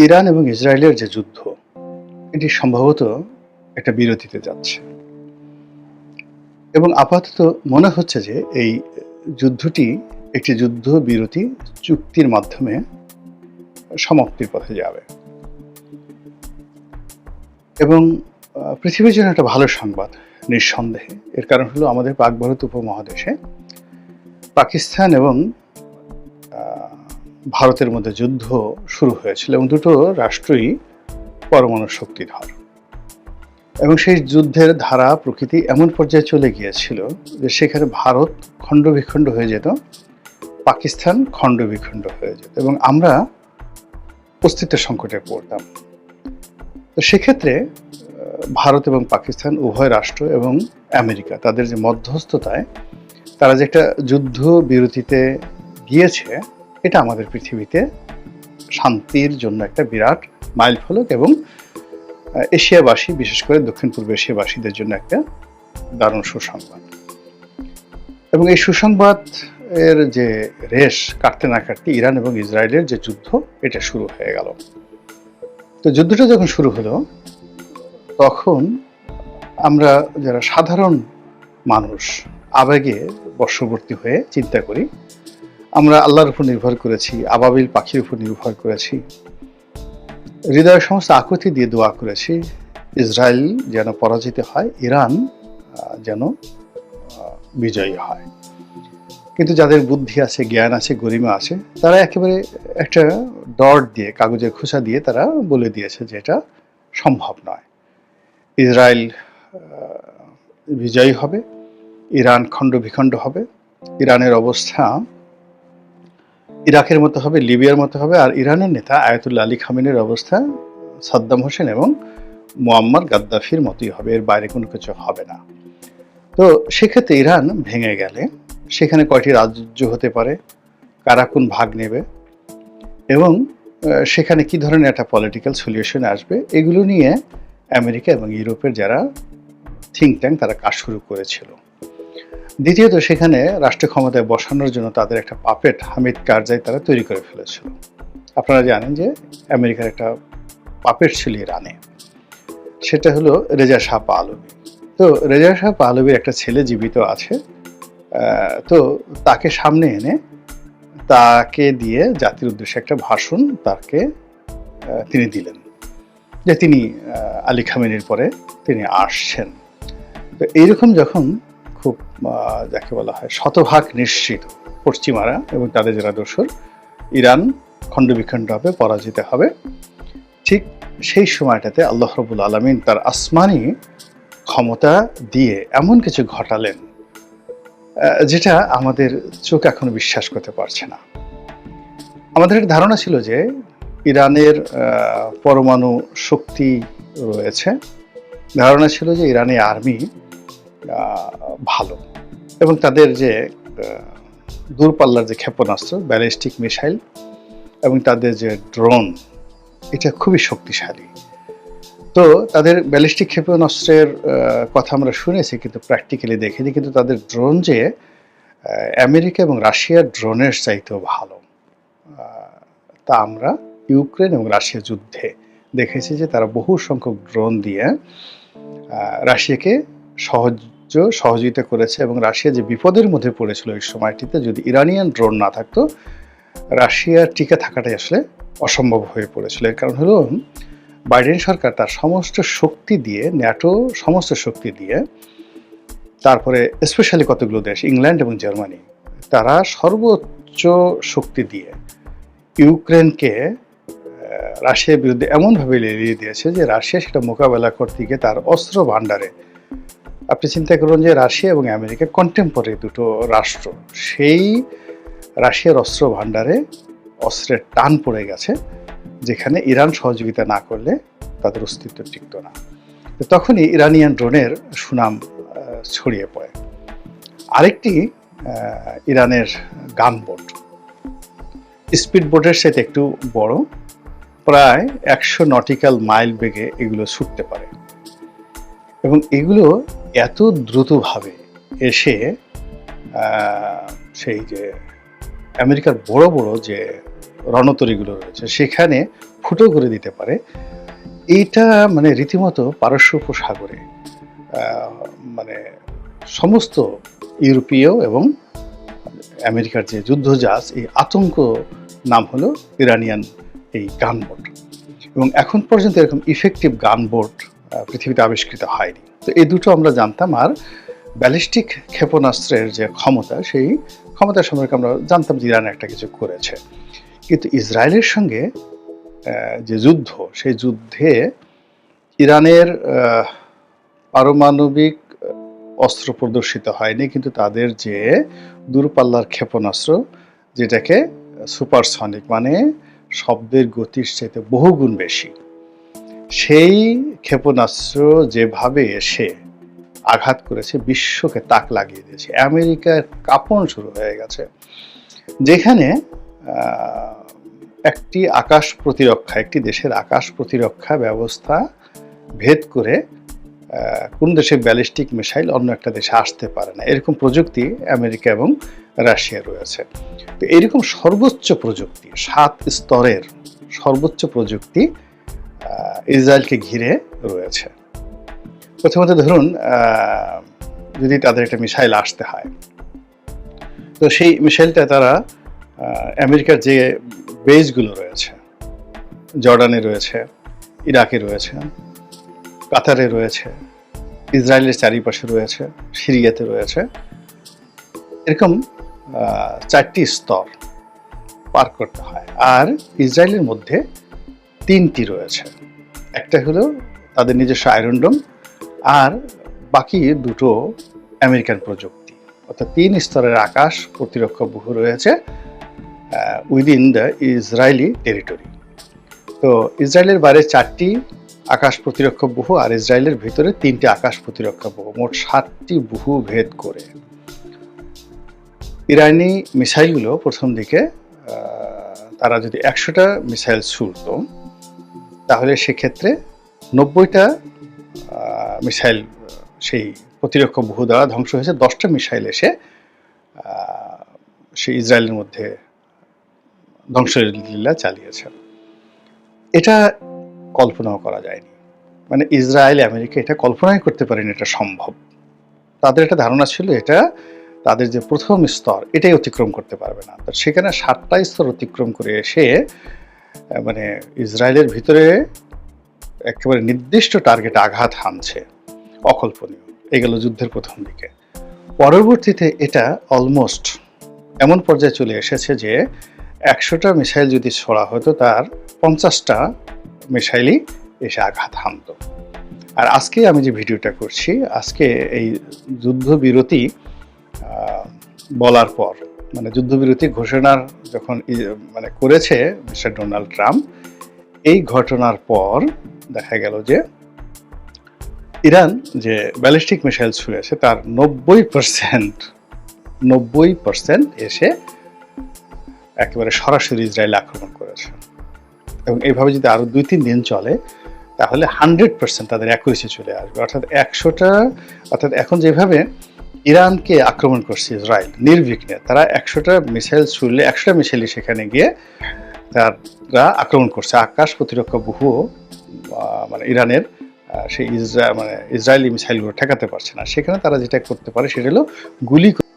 Iran এবং ইসরায়েলের যে যুদ্ধ, এটি সম্ভবত একটা বিরতিতে যাচ্ছে। এবং আপাতত মনে হচ্ছে যে এই যুদ্ধটি একটি যুদ্ধ বিরতি চুক্তির মাধ্যমে সমাপ্তির পথে যাবে। এবং পৃথিবীর জন্য একটা ভালো সংবাদ, নিঃসন্দেহে। এর কারণ হলো আমাদের পাক ভারত উপমহাদেশে পাকিস্তান এবং ভারতের মধ্যে যুদ্ধ শুরু হয়েছিল এবং দুটো রাষ্ট্রই পরমাণু শক্তিধর এবং সেই যুদ্ধের ধারা প্রকৃতি এমন পর্যায়ে চলে গিয়েছিল যে সেখানে ভারত খণ্ড বিখণ্ড হয়ে যেত, পাকিস্তান খণ্ড বিখণ্ড হয়ে যেত এবং আমরা অস্তিত্ব সংকটে পড়তাম। তো সেক্ষেত্রে ভারত এবং পাকিস্তান উভয় রাষ্ট্র এবং আমেরিকা তাদের যে মধ্যস্থতায়, তারা যে একটা যুদ্ধ বিরতিতে গিয়েছে এটা আমাদের পৃথিবীতে শান্তির জন্য একটা বিরাট মাইল ফলক এবং এশিয়াবাসী, বিশেষ করে দক্ষিণ পূর্ব এশিয়াবাসীদের জন্য একটা দারুণ সুসংবাদ। এবং এই সুসংবাদ এর যে রেশ কাটতে না কাটতে ইরান এবং ইসরায়েলের যে যুদ্ধ, এটা শুরু হয়ে গেল। তো যুদ্ধটা যখন শুরু হলো, তখন আমরা যারা সাধারণ মানুষ, আবেগে বর্ষবর্তী হয়ে চিন্তা করি আমরা আল্লাহর উপর নির্ভর করেছি, আবাবিল পাখির উপর নির্ভর করেছি। হৃদয়ের সমস্ত আকুতি দিয়ে দোয়া করেছি ইসরায়েল যেন পরাজিত হয়, ইরান যেন বিজয়ী হয়। কিন্তু যাদের বুদ্ধি আছে, জ্ঞান আছে, গরিমা আছে, তারা একেবারে একটা ডট দিয়ে কাগজের খোসা দিয়ে তারা বলে দিয়েছে যে এটা সম্ভব নয়। ইসরায়েল বিজয়ী হবে, ইরান খণ্ড বিখণ্ড হবে, ইরানের অবস্থা ইরাকের মতো হবে, লিবিয়ার মতো হবে, আর ইরানের নেতা আয়াতুল্লাহ আলী খামিনের অবস্থা সাদ্দাম হোসেন এবং মোয়াম্মার গাদ্দাফির মতোই হবে, এর বাইরে কোনো কিছু হবে না। তো সেক্ষেত্রে ইরান ভেঙে গেলে সেখানে কয়টি রাজ্য হতে পারে, কারা কোন ভাগ নেবে এবং সেখানে কি ধরনের একটা পলিটিক্যাল সলিউশন আসবে, এগুলো নিয়ে আমেরিকা এবং ইউরোপের যারা থিঙ্ক ট্যাঙ্ক তারা কাজ শুরু করেছিল। দ্বিতীয়ত সেখানে রাষ্ট্র ক্ষমতায় বসানোর জন্য তাদের একটা পাপেট হামিদ কারজাই তারা তৈরি করে ফেলেছিল। আপনারা জানেন যে আমেরিকার একটা পাপেট ছিল ইরানে। সেটা হলো রেজা শাহ পাহলবি তো রেজা শাহ পাহলবির একটা ছেলে জীবিত আছে। তো তাকে সামনে এনে তাকে দিয়ে জাতির উদ্দেশ্যে একটা ভাষণ তাকে তিনি দিলেন। যে তিনি আলী খামেনির পরে তিনি আসছেন। তো এইরকম যখন খুব যাকে বলা হয় শতভাগ নিশ্চিত পশ্চিমারা এবং তাদের যারা দোসর, ইরান খণ্ডবিখণ্ড হবে পরাজিত হবে। ঠিক সেই সময়টাতে আল্লাহ রবুল আলমিন তার আসমানি ক্ষমতা দিয়ে এমন কিছু ঘটালেন যেটা আমাদের চোখ এখনও বিশ্বাস করতে পারছে না। আমাদের ধারণা ছিল যে ইরানের পরমাণু শক্তি রয়েছে। ধারণা ছিল যে ইরানি আর্মি ভালো। এবং তাদের যে দূরপাল্লার যে ক্ষেপণাস্ত্র, ব্যালিস্টিক মিসাইল এবং তাদের যে ড্রোন, এটা খুবই শক্তিশালী। তো তাদের ব্যালিস্টিক ক্ষেপণাস্ত্রের কথা আমরা শুনেছি, কিন্তু প্র্যাকটিক্যালি দেখিনি, কিন্তু তাদের ড্রোন যে আমেরিকা এবং রাশিয়ার ড্রোনের চাইতেও ভালো। তা আমরা ইউক্রেন এবং রাশিয়া যুদ্ধে দেখেছি যে তারা বহু সংখ্যক ড্রোন দিয়ে রাশিয়াকে সহজ সহযোগিতা করেছে এবং রাশিয়া যে বিপদের মধ্যে পড়েছিল এই সময়টিতে, যদি ইরানিয়ান ড্রোন না থাকতো, রাশিয়ার টিকে থাকাটাই আসলে অসম্ভব হয়ে পড়েছিল। এর কারণ হলো, বাইডেন সরকার তার সমস্ত শক্তি দিয়ে, ন্যাটো সমস্ত শক্তি দিয়ে, তারপরে স্পেশালি কতগুলো দেশ, ইংল্যান্ড এবং জার্মানি, তারা সর্বোচ্চ শক্তি দিয়ে ইউক্রেনকে রাশিয়ার বিরুদ্ধে এমনভাবে লেলিয়ে দিয়েছে যে রাশিয়া সেটা মোকাবেলা করতে গিয়ে তার অস্ত্র ভাণ্ডারে আপনি চিন্তা করুন যে রাশিয়া এবং আমেরিকা কন্টেম্পোরারি দুটো রাষ্ট্র। সেই রাশিয়ার অস্ত্র ভাণ্ডারে অস্ত্রের টান পড়ে গেছে, যেখানে ইরান সহযোগিতা না করলে তাদের অস্তিত্ব টিকত না। তখনই ইরানিয়ান ড্রোনের সুনাম ছড়িয়ে পড়ে। আরেকটি ইরানের গান বোট স্পিড বোটের সাথে একটু বড়, প্রায় একশো নটিক্যাল মাইল বেগে এগুলো ছুটতে পারে। এবং এগুলো এত দ্রুতভাবে এসে সেই যে আমেরিকার বড় বড় যে রণতরীগুলো রয়েছে, সেখানে ফুটো করে দিতে পারে। এইটা মানে রীতিমতো পারস্য উপসাগরে মানে সমস্ত ইউরোপীয় এবং আমেরিকার যে যুদ্ধজাহাজ, এই আতঙ্ক নাম হলো ইরানিয়ান এই গানবোট। এবং এখন পর্যন্ত এরকম ইফেক্টিভ গানবোট পৃথিবীতে আবিষ্কৃত হয়নি। তো এই দুটো আমরা জানতাম আর ব্যালিস্টিক ক্ষেপণাস্ত্রের যে ক্ষমতা, সেই ক্ষমতা সম্পর্কে আমরা জানতাম যে ইরান একটা কিছু করেছে। কিন্তু ইসরায়েলের সঙ্গে যে যুদ্ধ, সেই যুদ্ধে ইরানের পারমাণবিক অস্ত্র প্রদর্শিত হয়নি, কিন্তু তাদের যে দূরপাল্লার ক্ষেপণাস্ত্র, যেটাকে সুপারসনিক মানে শব্দের গতির চাইতে বহুগুণ বেশি। সেই ক্ষেপণাস্ত্র যেভাবে এসে আঘাত করেছে, বিশ্বকে তাক লাগিয়ে দিয়েছে। আমেরিকার কাঁপন শুরু হয়ে গেছে, যেখানে একটি আকাশ প্রতিরক্ষা, একটি দেশের আকাশ প্রতিরক্ষা ব্যবস্থা ভেদ করে কোন দেশের ব্যালিস্টিক মিসাইল অন্য একটা দেশে আসতে পারে না। এরকম প্রযুক্তি আমেরিকা এবং রাশিয়া রয়েছে। তো এরকম সর্বোচ্চ প্রযুক্তি, সাত স্তরের সর্বোচ্চ প্রযুক্তি ইসরায়েলকে ঘিরে রয়েছে। প্রথমত ধরুন যদি তাদের একটা মিসাইল আসতে হয়, তো সেই মিসাইলটা তারা আমেরিকার যে বেসগুলো রয়েছে, জর্ডানে রয়েছে, ইরাকে রয়েছে, কাতারে রয়েছে, ইসরায়েলের চারিপাশে রয়েছে, সিরিয়াতে রয়েছে, এরকম চারটি স্তর পার করতে হয়। আর ইসরায়েলের মধ্যে তিনটি রয়েছে। একটা হলো তাদের নিজস্ব আয়রনডোম আর বাকি দুটো আমেরিকান প্রযুক্তি। অর্থাৎ তিন স্তরের আকাশ প্রতিরক্ষা বহু রয়েছে উইদিন দ্য ইসরায়েলি টেরিটরি। তো ইসরায়েলের বাইরে চারটি আকাশ প্রতিরক্ষা বহু আর ইসরায়েলের ভিতরে তিনটি আকাশ প্রতিরক্ষা বহু মোট সাতটি বহু ভেদ করে। ইরানি মিসাইলগুলো প্রথম দিকে তারা যদি একশোটা মিসাইল ছুড়ত তাহলে সেক্ষেত্রে নব্বইটা মিসাইল, সেই প্রতিরক্ষা বহু দ্বারা ধ্বংস হয়েছে। দশটা মিসাইল এসে সেই ইসরায়েলের মধ্যে ধ্বংসলীলা চালিয়েছে। এটা কল্পনাও করা যায়নি। মানে ইসরায়েল, আমেরিকা এটা কল্পনাই করতে পারেনি এটা সম্ভব। তাদের একটা ধারণা ছিল এটা তাদের যে প্রথম স্তর, এটাই অতিক্রম করতে পারবে না। তো সেখানে সাতটা স্তর অতিক্রম করে এসে মানে ইসরায়েলের ভিতরে একেবারে নির্দিষ্ট টার্গেটে আঘাত হানছে, অকল্পনীয়। এগুলো যুদ্ধের প্রথম দিকে। পরবর্তীতে এটা অলমোস্ট এমন পর্যায়ে চলে এসেছে যে একশোটা মিসাইল যদি ছোড়া হতো, তার পঞ্চাশটা মিসাইলই এসে আঘাত হানত। আর আজকে আমি যে ভিডিওটা করছি, আজকে এই যুদ্ধবিরতি বলার পর মানে যুদ্ধবিরতি ঘোষণার যখন মানে করেছে মিস্টার ডোনাল্ড ট্রাম্প, এই ঘটনার পর দেখা গেল যে ইরান যে ব্যালিস্টিক মিসাইল ছুঁড়েছে তার নব্বই পার্সেন্ট নব্বই পার্সেন্ট এসে একেবারে সরাসরি ইসরায়েল আক্রমণ করেছে। এবং এইভাবে যদি আরও দুই তিন দিন চলে, তাহলে হান্ড্রেড পার্সেন্ট তাদের অ্যাকুরেসি চলে আসবে। অর্থাৎ একশোটা, অর্থাৎ এখন যেভাবে ইরানকে আক্রমণ করছে ইসরায়েল নির্বিঘ্নে। তারা একশোটা মিসাইল ছুড়লে, একশোটা মিসাইলই সেখানে গিয়ে তারা আক্রমণ করছে। আকাশ প্রতিরক্ষা বহু মানে ইরানের সেই ইসরা মানে ইসরায়েলি মিসাইলগুলো ঠেকাতে পারছে না। সেখানে তারা যেটা করতে পারে সেটা হলো গুলি